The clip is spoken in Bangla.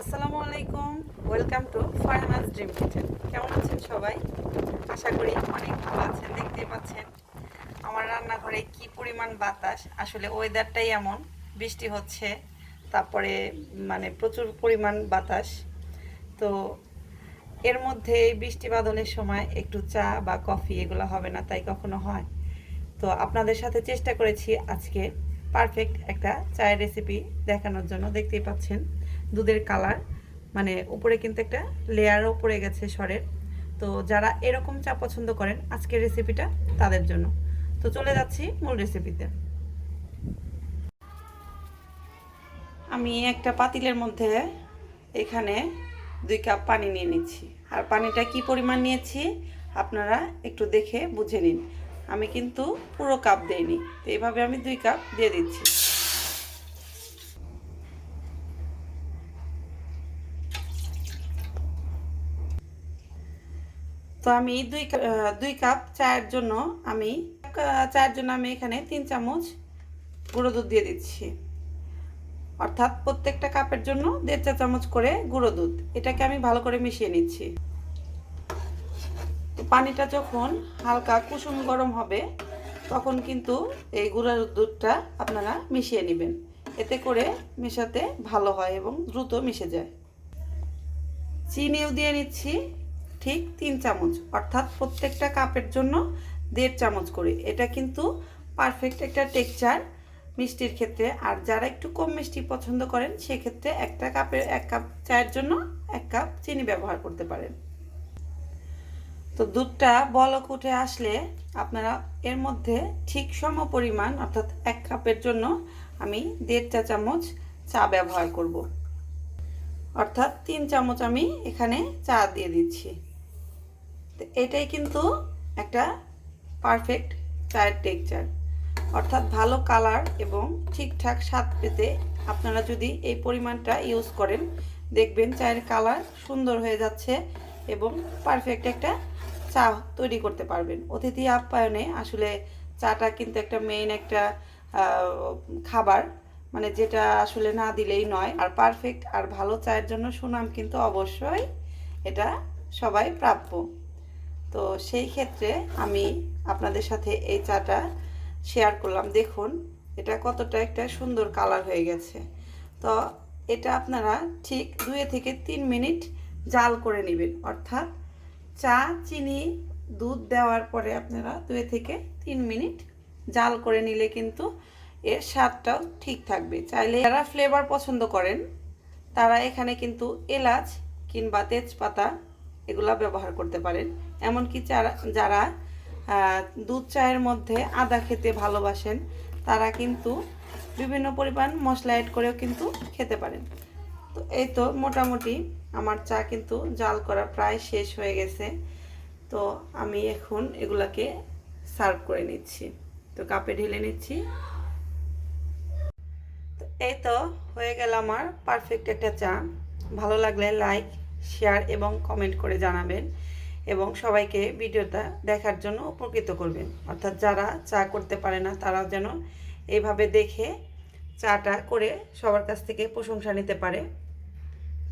আসসালামু আলাইকুম। Welcome to Farhana's dream kitchen কেমন আছেন সবাই? আশা করি অনেক ভালো আছেন, দেখতেই পাচ্ছেন। আমার রান্নাঘরে কি পরিমাণ বাতাস? আসলে ওয়েদারটাই এমন। বৃষ্টি হচ্ছে, তারপরে মানে প্রচুর পরিমাণ বাতাস। তো এর মধ্যে বৃষ্টি বাদলের সময় একটু চা বা কফি এগুলো হবে না, তাই কখনো হয়। তো আপনাদের সাথে চেষ্টা করেছি আজকে পারফেক্ট একটা চায়ের রেসিপি দেখানোর জন্য দেখতেই পাচ্ছেন দুধের কালার মানে উপরে কিন্তু একটা লেয়ারও পড়ে গেছে সরের তো যারা এরকম চা পছন্দ করেন, আজকের রেসিপিটা তাদের জন্য। তো চলে যাচ্ছি মূল রেসিপিতে আমি একটা পাতিলের মধ্যে এখানে দুই কাপ পানি নিয়ে নিচ্ছি। আর পানিটা কি পরিমাণ নিয়েছি, আপনারা একটু দেখে বুঝে নিন। আমি কিন্তু পুরো কাপ দেইনি। তো এইভাবে আমি দুই কাপ দিয়ে দিচ্ছি। তো আমি দুই দুই কাপ চায়ের জন্য আমি চায়ের জন্য আমি এখানে তিন চামচ গুঁড়ো দুধ দিয়ে দিচ্ছি। অর্থাৎ প্রত্যেকটা কাপের জন্য দেড় চা চামচ করে গুঁড়ো দুধ। এটাকে আমি ভালো করে মিশিয়ে নিচ্ছি। পানিটা যখন হালকা কুসুম গরম হবে, তখন কিন্তু এই গুঁড়ো দুধটা আপনারা মিশিয়ে নেবেন। এতে করে মেশাতে ভালো হয় এবং দ্রুত মিশে যায়। চিনিও দিয়ে নিচ্ছি ঠিক তিন চামচ, অর্থাৎ প্রত্যেকটা কাপের জন্য দেড় চামচ করে। এটা কিন্তু পারফেক্ট একটা টেক্সচার মিষ্টির ক্ষেত্রে। আর যারা একটু কম মিষ্টি পছন্দ করেন, সেক্ষেত্রে একটা কাপের এক কাপ চায়ের জন্য এক কাপ চিনি ব্যবহার করতে পারেন। তো দুধটা বলক উঠে আসলে আপনারা এর মধ্যে ঠিক সম পরিমাণ অর্থাৎ এক কাপের জন্য আমি দেড় চা চামচ চা ব্যবহার করব। অর্থাৎ তিন চামচ আমি এখানে চা দিয়ে দিচ্ছি। তো এটাই কিন্তু একটা পারফেক্ট চায়ের টেক্সচার অর্থাৎ ভালো কালার এবং ঠিকঠাক স্বাদ পেতে আপনারা যদি এই পরিমাণটা ইউজ করেন, দেখবেন চায়ের কালার সুন্দর হয়ে যাচ্ছে এবং পারফেক্ট একটা চা তৈরি করতে পারবেন। অতিথি আপ্যায়নে আসলে চাটা কিন্তু একটা মেইন একটা খাবার। মানে যেটা আসলে না দিলেই নয়। আর পারফেক্ট আর ভালো চায়ের জন্য সুনাম কিন্তু অবশ্যই এটা সবাই প্রাপ্য। তো সেই ক্ষেত্রে আমি আপনাদের সাথে এই চাটা শেয়ার করলাম। দেখুন, এটা কতটা একটা সুন্দর কালার হয়ে গেছে। তো এটা আপনারা ঠিক দুই থেকে তিন মিনিট জাল করে নেবেন। অর্থাৎ চা, চিনি, দুধ দেওয়ার পরে আপনারা দুই থেকে তিন মিনিট জাল করে নিলে কিন্তু এর স্বাদটাও ঠিক থাকবে। চাইলে যারা ফ্লেভার পছন্দ করেন, তারা এখানে কিন্তু এলাচ কিংবা তেজপাতা এগুলা ব্যবহার করতে পারেন। এমনকি যারা যারা দুধ চায়ের মধ্যে আদা খেতে ভালোবাসেন, তারা কিন্তু বিভিন্ন পরিমাণ মশলা অ্যাড করেও কিন্তু খেতে পারেন। তো এই তো মোটামুটি আমার চা কিন্তু জাল করা প্রায় শেষ হয়ে গেছে। তো আমি এখন এগুলাকে সার্ভ করে নিচ্ছি। তো কাপে ঢেলে নিচ্ছি। তো এই তো হয়ে গেল আমার পারফেক্ট একটা চা। ভালো লাগলে লাইক শেয়ার এবং কমেন্ট করে জানাবেন এবং সবাইকে ভিডিওটা দেখার জন্য উপকৃত করবেন। অর্থাৎ যারা চা করতে পারে না, তারাও যেন এইভাবে দেখে চাটা করে সবার কাছ থেকে প্রশংসা নিতে পারে।